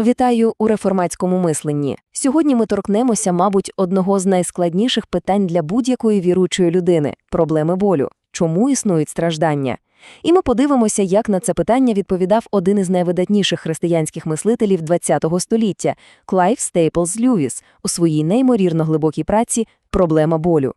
Вітаю у реформатському мисленні. Сьогодні ми торкнемося, мабуть, одного з найскладніших питань для будь-якої віруючої людини проблеми болю. Чому існують страждання? І ми подивимося, як на це питання відповідав один із найвидатніших християнських мислителів ХХ століття Клайв Стейплз Льюіс у своїй неймовірно глибокій праці Проблема болю.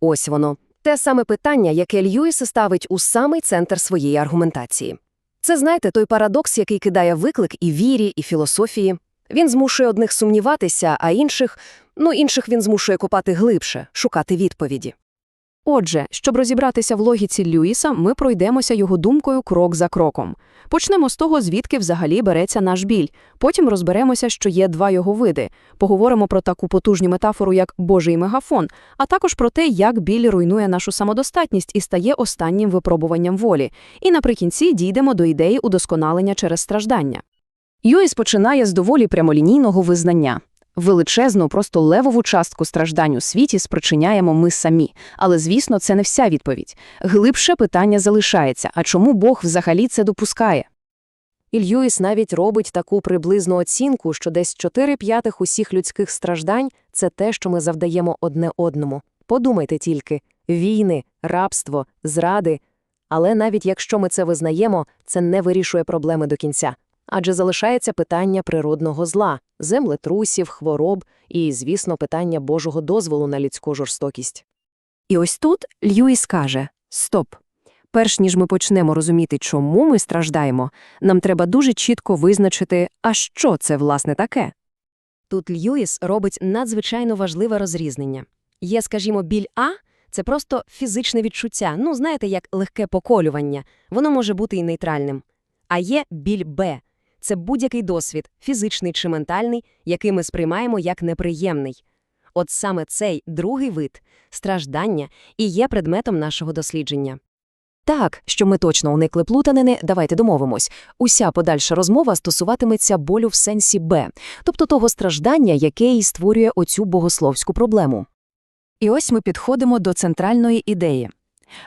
Ось воно. Те саме питання, яке Льюіс ставить у самий центр своєї аргументації. Це, знаєте, той парадокс, який кидає виклик і вірі, і філософії. Він змушує одних сумніватися, а інших, ну, інших він змушує копати глибше, шукати відповіді. Отже, щоб розібратися в логіці Льюіса, ми пройдемося його думкою крок за кроком. Почнемо з того, звідки взагалі береться наш біль. Потім розберемося, що є два його види. Поговоримо про таку потужну метафору, як Божий мегафон, а також про те, як біль руйнує нашу самодостатність і стає останнім випробуванням волі. І наприкінці дійдемо до ідеї удосконалення через страждання. Льюіс починає з доволі прямолінійного визнання. Величезну, просто левову частку страждань у світі спричиняємо ми самі. Але, звісно, це не вся відповідь. Глибше питання залишається, а чому Бог взагалі це допускає? І Льюіс навіть робить таку приблизну оцінку, що десь 4 п'ятих усіх людських страждань – це те, що ми завдаємо одне одному. Подумайте тільки – війни, рабство, зради. Але навіть якщо ми це визнаємо, це не вирішує проблеми до кінця. Адже залишається питання природного зла, землетрусів, хвороб і, звісно, питання Божого дозволу на людську жорстокість. І ось тут Льюіс каже «Стоп». Перш ніж ми почнемо розуміти, чому ми страждаємо, нам треба дуже чітко визначити, а що це власне таке. Тут Льюіс робить надзвичайно важливе розрізнення. Є, скажімо, біль А – це просто фізичне відчуття, ну, знаєте, як легке поколювання, воно може бути і нейтральним. А є біль Б – це будь-який досвід, фізичний чи ментальний, який ми сприймаємо як неприємний. От саме цей другий вид – страждання і є предметом нашого дослідження. Так, щоб ми точно уникли плутанини, давайте домовимось. Уся подальша розмова стосуватиметься болю в сенсі «Б», тобто того страждання, яке і створює оцю богословську проблему. І ось ми підходимо до центральної ідеї.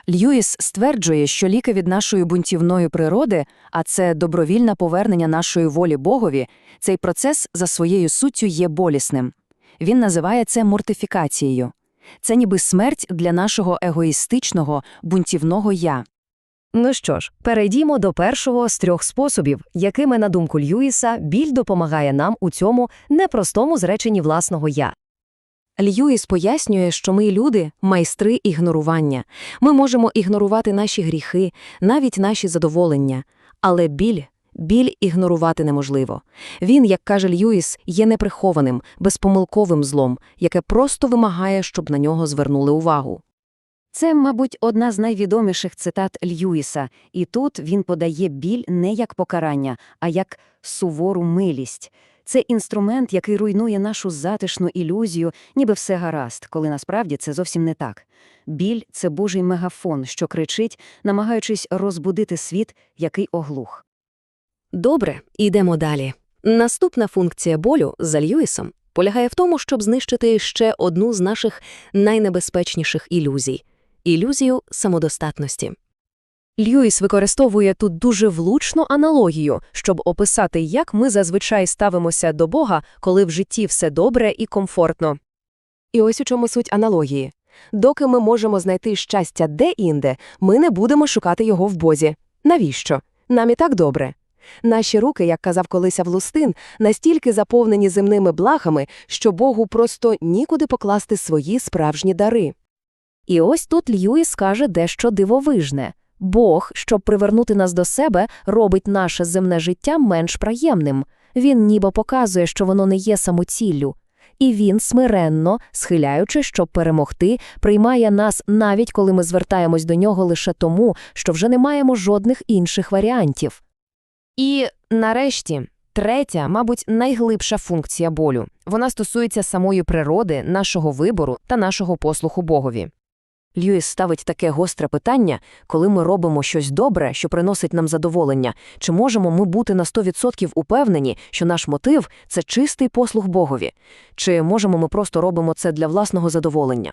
Льюіс стверджує, що ліки від нашої бунтівної природи, а це добровільне повернення нашої волі Богові, цей процес за своєю суттю є болісним. Він називає це мортифікацією. Це ніби смерть для нашого егоїстичного, бунтівного я. Ну що ж, перейдімо до першого з трьох способів, якими, на думку Льюіса, біль допомагає нам у цьому непростому зреченні власного «я». Льюіс пояснює, що ми люди майстри ігнорування. Ми можемо ігнорувати наші гріхи, навіть наші задоволення. Але біль, біль ігнорувати неможливо. Він, як каже Льюіс, є неприхованим, безпомилковим злом, яке просто вимагає, щоб на нього звернули увагу. Це, мабуть, одна з найвідоміших цитат Льюіса, і тут він подає біль не як покарання, а як сувору милість. Це інструмент, який руйнує нашу затишну ілюзію, ніби все гаразд, коли насправді це зовсім не так. Біль це божий мегафон, що кричить, намагаючись розбудити світ, який оглух. Добре, йдемо далі. Наступна функція болю за Льюісом полягає в тому, щоб знищити ще одну з наших найнебезпечніших ілюзій – ілюзію самодостатності. Льюіс використовує тут дуже влучну аналогію, щоб описати, як ми зазвичай ставимося до Бога, коли в житті все добре і комфортно. І ось у чому суть аналогії. Доки ми можемо знайти щастя де-інде, ми не будемо шукати його в Бозі. Навіщо? Нам і так добре. Наші руки, як казав колись Авлустин, настільки заповнені земними благами, що Богу просто нікуди покласти свої справжні дари. І ось тут Льюіс каже дещо дивовижне. Бог, щоб привернути нас до себе, робить наше земне життя менш приємним. Він ніби показує, що воно не є самоціллю. І він смиренно, схиляючи, щоб перемогти, приймає нас навіть коли ми звертаємось до нього лише тому, що вже не маємо жодних інших варіантів. І нарешті, третя, мабуть, найглибша функція болю. Вона стосується самої природи, нашого вибору та нашого послуху Богові. Льюіс ставить таке гостре питання, коли ми робимо щось добре, що приносить нам задоволення, чи можемо ми бути на 100% упевнені, що наш мотив це чистий послуг Богові, чи можемо ми просто робимо це для власного задоволення?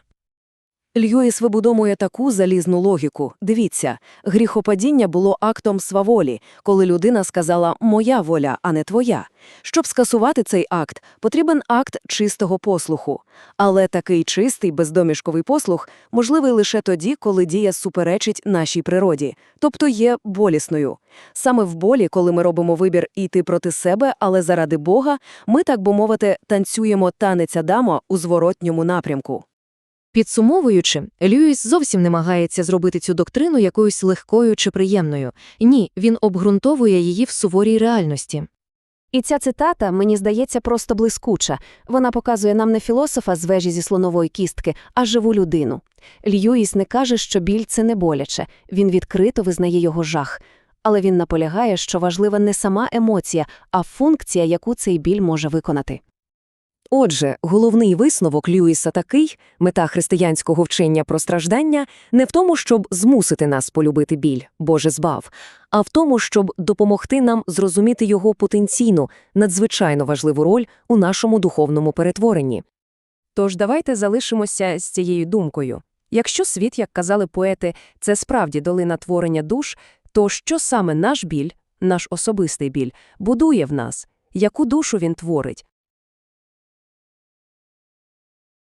Льюіс вибудовує таку залізну логіку. Дивіться, гріхопадіння було актом сваволі, коли людина сказала «моя воля, а не твоя». Щоб скасувати цей акт, потрібен акт чистого послуху. Але такий чистий бездомішковий послух можливий лише тоді, коли дія суперечить нашій природі, тобто є болісною. Саме в болі, коли ми робимо вибір іти проти себе, але заради Бога, ми, так би мовити, танцюємо танець Адама у зворотньому напрямку. Підсумовуючи, Льюіс зовсім не намагається зробити цю доктрину якоюсь легкою чи приємною. Ні, він обґрунтовує її в суворій реальності. І ця цитата, мені здається, просто блискуча. Вона показує нам не філософа з вежі зі слонової кістки, а живу людину. Льюіс не каже, що біль – це не боляче. Він відкрито визнає його жах. Але він наполягає, що важлива не сама емоція, а функція, яку цей біль може виконати. Отже, головний висновок Льюіса такий – мета християнського вчення про страждання не в тому, щоб змусити нас полюбити біль, Боже збав, а в тому, щоб допомогти нам зрозуміти його потенційну, надзвичайно важливу роль у нашому духовному перетворенні. Тож давайте залишимося з цією думкою. Якщо світ, як казали поети, це справді долина творення душ, то що саме наш біль, наш особистий біль, будує в нас? Яку душу він творить?